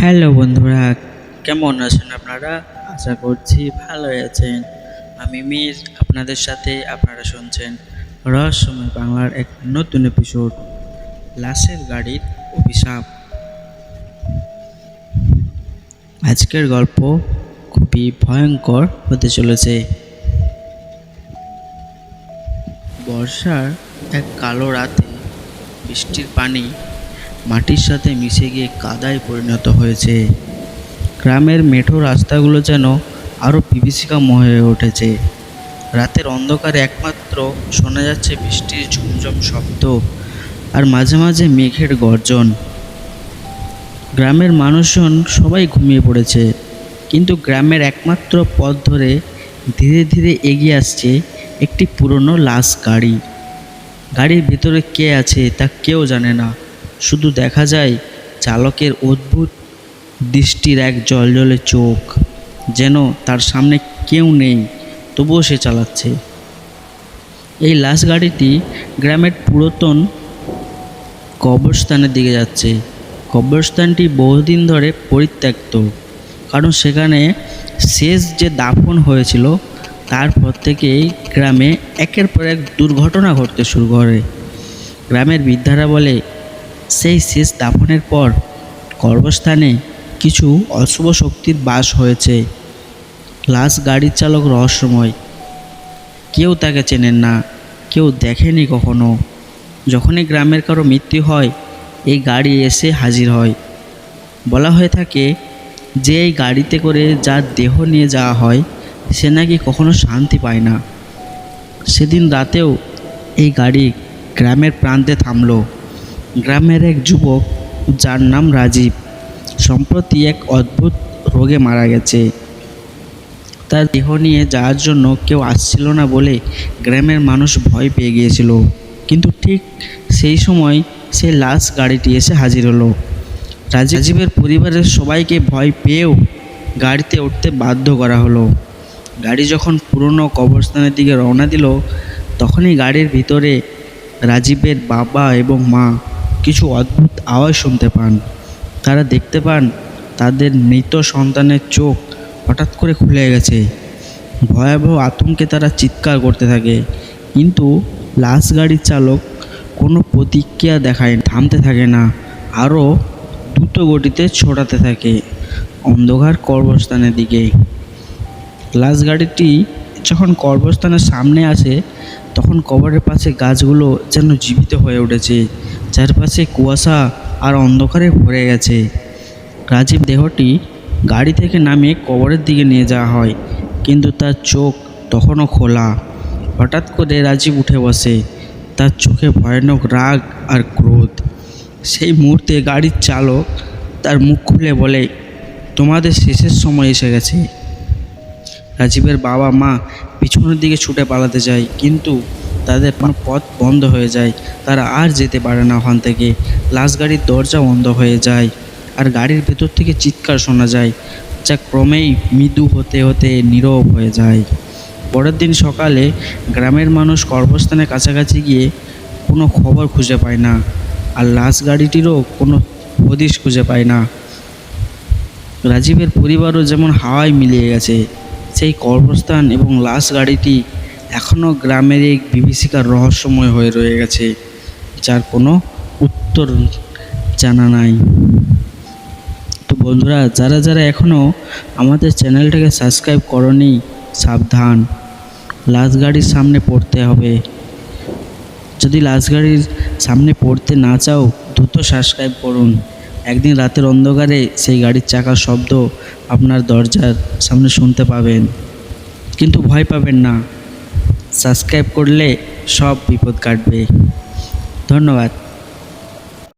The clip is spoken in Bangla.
হ্যালো বন্ধুরা, কেমন আছেন আপনারা? আশা করছি ভালোই আছেন। আমি মির, আপনাদের সাথে আপনারা শুনছেন রহস্যময় বাংলার এক নতুন এপিসোড লাশের গাড়ির অভিশাপ। আজকের গল্প খুবই ভয়ঙ্কর হতে চলেছে। বর্ষার এক কালো রাতে বৃষ্টির পানি মাটির সাথে মিশে গিয়ে কাদায় পরিণত হয়েছে। গ্রামের মেঠো রাস্তাগুলো যেন আরও বিভীষিকাম হয়ে উঠেছে। রাতের অন্ধকারে একমাত্র শোনা যাচ্ছে বৃষ্টির ঝুমঝম শব্দ আর মাঝে মাঝে মেঘের গর্জন। গ্রামের মানুষজন সবাই ঘুমিয়ে পড়েছে, কিন্তু গ্রামের একমাত্র পথ ধরে ধীরে ধীরে এগিয়ে আসছে একটি পুরনো লাশ গাড়ি। গাড়ির ভিতরে কে আছে তা কেউ জানে না। শুধু দেখা যায় চালকের অদ্ভুত দৃষ্টির এক জলজলে চোখ, যেন তার সামনে কেউ নেই, তবুও সে চালাচ্ছে। এই লাশ গাড়িটি গ্রামের পুরাতন কবরস্থানের দিকে যাচ্ছে। কবরস্থানটি বহুদিন ধরে পরিত্যক্ত, কারণ সেখানে শেষ যে দাফন হয়েছিল, তারপর থেকেই গ্রামে একের পর এক দুর্ঘটনা ঘটতে শুরু করে। গ্রামের বৃদ্ধারা বলে সেই শেষ দাফনের পর কর্মস্থানে কিছু অশুভ শক্তির বাস হয়েছে। লাশ গাড়ির চালক রহস্যময়। কেউ তাকে চেনেন না, কেউ দেখেনি কখনো। যখনই গ্রামের কারও মৃত্যু হয়, এই গাড়ি এসে হাজির হয়। বলা হয়ে থাকে যে এই গাড়িতে করে যার দেহ নিয়ে যাওয়া হয়, সে নাকি কখনো শান্তি পায় না। সেদিন রাতেও এই গাড়ি গ্রামের প্রান্তে থামলো। গ্রামের এক যুবক যার নাম রাজীব, সম্প্রতি এক অদ্ভুত রোগে মারা গেছে। তার দেহ নিয়ে যাওয়ার জন্য কেউ আসছিল না বলে গ্রামের মানুষ ভয় পেয়ে গিয়েছিল। কিন্তু ঠিক সেই সময় সে লাশ গাড়িটি এসে হাজির হলো। রাজীব- রাজীবের পরিবারের সবাইকে ভয় পেয়েও গাড়িতে উঠতে বাধ্য করা হলো। গাড়ি যখন পুরনো কবরস্থানের দিকে রওনা দিল, তখনই গাড়ির ভিতরে রাজীবের বাবা এবং মা কিছু অদ্ভুত আওয়াজ শুনতে পান। তারা দেখতে পান, তাদের মৃত সন্তানের চোখ হঠাৎ করে খুলে গেছে। ভয়াবহ আতঙ্কে তারা চিৎকার করতে থাকে, কিন্তু লাশ গাড়ির চালক কোনো প্রতিক্রিয়া দেখায়, থামতে থাকে না, আরও দ্রুত গতিতে ছোটাতে থাকে অন্ধকার কর্মস্থানের দিকে। লাশ গাড়িটি যখন কর্মস্থানের সামনে আসে, তখন কবরের পাশে গাছগুলো যেন জীবিত হয়ে উঠেছে। চারপাশে কুয়াশা আর অন্ধকারে ভরে গেছে। রাজীব দেহটি গাড়ি থেকে নামিয়ে কবরের দিকে নিয়ে যাওয়া হয়, কিন্তু তার চোখ তখনও খোলা। হঠাৎ করে রাজীব উঠে বসে, তার চোখে ভয়ানক রাগ আর ক্রোধ। সেই মুহূর্তে গাড়ির চালক তার মুখ খুলে বলে, তোমাদের শেষের সময় এসে গেছে। রাজীবের বাবা মা পিছনের দিকে ছুটে পালাতে যায়, কিন্তু তাদের পথ বন্ধ হয়ে যায়। তারা আর যেতে পারে না ওখান থেকে। লাশ গাড়ির দরজা বন্ধ হয়ে যায় আর গাড়ির ভেতর থেকে চিৎকার শোনা যায়, যা ক্রমেই মৃদু হতে হতে নীরব হয়ে যায়। পরের দিন সকালে গ্রামের মানুষ কর্মস্থানের কাছাকাছি গিয়ে কোনো খবর খুঁজে পায় না আর লাশ গাড়িটিরও কোনো হদিশ খুঁজে পায় না। রাজীবের পরিবারও যেমন হাওয়ায় মিলিয়ে গেছে, সেই কর্মস্থান এবং লাশ গাড়িটি এখনও গ্রামের এক বিভীষিকার রহস্যময় হয়ে রয়ে গেছে, যার কোনো উত্তর জানা নাই। তো বন্ধুরা, যারা যারা এখনও আমাদের চ্যানেলটাকে সাবস্ক্রাইব করনি, সাবধান। লাশ গাড়ির সামনে পড়তে হবে। যদি লাশ গাড়ির সামনে পড়তে না চাও, দ্রুত সাবস্ক্রাইব করুন। একদিন রাতের অন্ধকারে সেই গাড়ির চাকার শব্দ আপনার দরজার সামনে শুনতে পাবেন। কিন্তু ভয় পাবেন না। সাবস্ক্রাইব করলে সব বিপদ কাটবে। ধন্যবাদ।